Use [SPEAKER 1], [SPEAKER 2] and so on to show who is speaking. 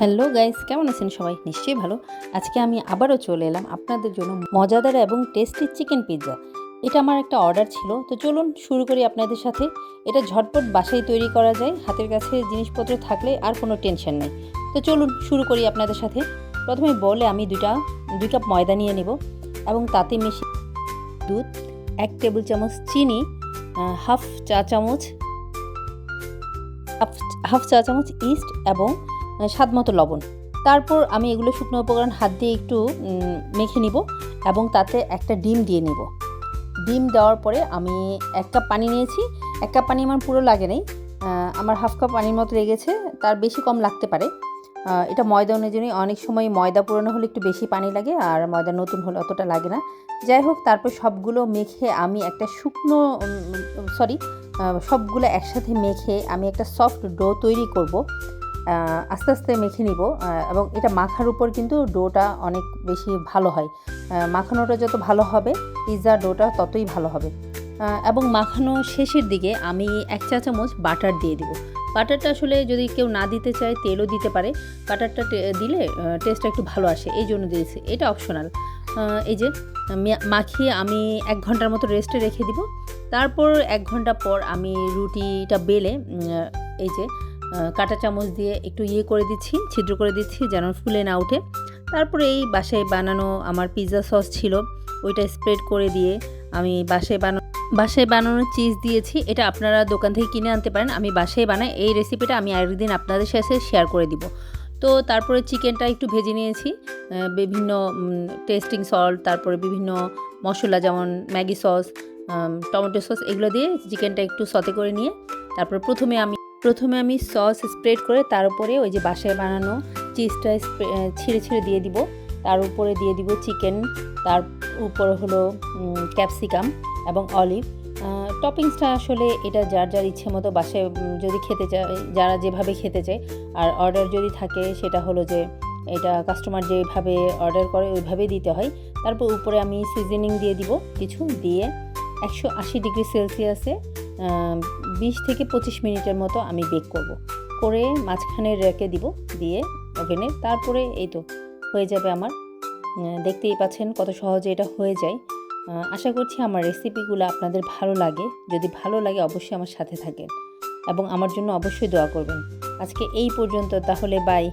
[SPEAKER 1] Hello guys, কেমন আছেন সবাই? নিশ্চয়ই ভালো। আজকে আমি আবারও চলে এলাম আপনাদের জন্য মজাদার এবং টেস্টি চিকেন পিৎজা। এটা আমার একটা অর্ডার ছিল, তো চলুন শুরু করি আপনাদের সাথে। এটা ঝটপট বাসায় তৈরি করা যায়, হাতের কাছে জিনিসপত্র থাকলে আর কোনো টেনশন নেই। তো চলুন শুরু করি আপনাদের সাথে। প্রথমে বলে আমি দুটা দুই কাপ ময়দা নিয়ে নেব এবং তাতে মিশি দুধ, এক টেবিল চামচ চিনি হাফ চা চামচ, হাফ হাফ চা চামচ ইস্ট এবং স্বাদ মতো লবণ। তারপর আমি এগুলো শুকনো উপকরণ হাত দিয়ে একটু মেখে নিব এবং তাতে একটা ডিম দিয়ে নিব। ডিম দেওয়ার পরে আমি এক কাপ পানি নিয়েছি। এক কাপ পানি আমার পুরো লাগে নাই। আমার হাফ কাপ পানির মতো লেগেছে। তার বেশি কম লাগতে পারে। এটা ময়দা অনুযায়ী অনেক সময় ময়দা পুরনো হলে একটু বেশি পানি লাগে আর ময়দা নতুন হলে অতটা লাগে না। যাই হোক, তারপর সবগুলো মেখে আমি একটা শুকনো সরি সবগুলো একসাথে মেখে আমি একটা সফট ডো তৈরি করব। আস্তে আস্তে মেখে নিব এবং এটা মাখার উপর কিন্তু ডোটা অনেক বেশি ভালো হয়। মাখানোটা যত ভালো হবে, পিৎজা ডোটা ততই ভালো হবে। এবং মাখানো শেষের দিকে আমি এক চা চামচ বাটার দিয়ে দিব। বাটারটা আসলে যদি কেউ না দিতে চায়, তেলও দিতে পারে। বাটারটা দিলে টেস্টটা একটু ভালো আসে। এই জন্য দিয়েছি। এটা অপশনাল এই যে মাখিয়ে আমি এক ঘণ্টার মতো রেস্টে রেখে দিব। তারপর এক ঘণ্টা পর আমি রুটিটা বেলে এই যে কাঁটা চামচ দিয়ে একটু ইয়ে করে দিচ্ছি, ছিদ্র করে দিচ্ছি যেন ফুলে না উঠে তারপরে এই বাসায় বানানো আমার পিৎজা সস ছিল, ওইটা স্প্রেড করে দিয়ে আমি বাসায় বানানো বাসায় বানানো চিজ দিয়েছি। এটা আপনারা দোকান থেকে কিনে আনতে পারেন। আমি বাসায় বানাই। এই রেসিপিটা আমি আরেকদিন আপনাদের সাথে শেয়ার করে দিব। তো তারপরে চিকেনটা একটু ভেজে নিয়েছি। বিভিন্ন টেস্টিং সল্ট তারপরে বিভিন্ন মশলা যেমন ম্যাগি সস টমেটো সস, এগুলো দিয়ে চিকেনটা একটু সতে করে নিয়ে, তারপর প্রথমে আমি প্রথমে আমি সস স্প্রেড করে তার উপরে ওই যে বাসায় বানানো চিজটা ছিঁড়ে ছিঁড়ে দিয়ে দিব। তার উপরে দিয়ে দিব চিকেন, তার উপরে হলো ক্যাপসিকাম এবং অলিভ। টপিংসটা আসলে এটা যার যার ইচ্ছে মতো বাসায় যদি খেতে চায়, যারা যেভাবে খেতে চায়। আর অর্ডার যদি থাকে, সেটা হলো যে এটা কাস্টমার যেভাবে অর্ডার করে, ওইভাবেই দিতে হয়। তারপর উপরে আমি সিজনিং দিয়ে দিব কিছু, দিয়ে একশো আশি ডিগ্রি সেলসিয়াসে বিশ থেকে পঁচিশ মিনিটের মতো আমি বেক করব। করে মাঝখানে রেখে দিব, দিয়ে ওভেনে তারপরে এই তো হয়ে যাবে আমার। দেখতেই পাচ্ছেন কত সহজে এটা হয়ে যায়। আশা করছি আমার রেসিপিগুলো আপনাদের ভালো লাগে। যদি ভালো লাগে, অবশ্যই আমার সাথে থাকেন। এবং আমার জন্য অবশ্যই দোয়া করবেন। আজকে এই পর্যন্ত, তাহলে বাই